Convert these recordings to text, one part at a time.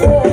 Whoa.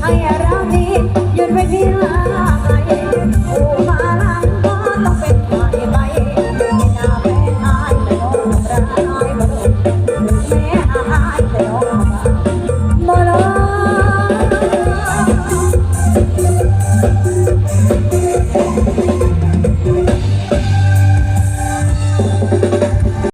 I don't need your regular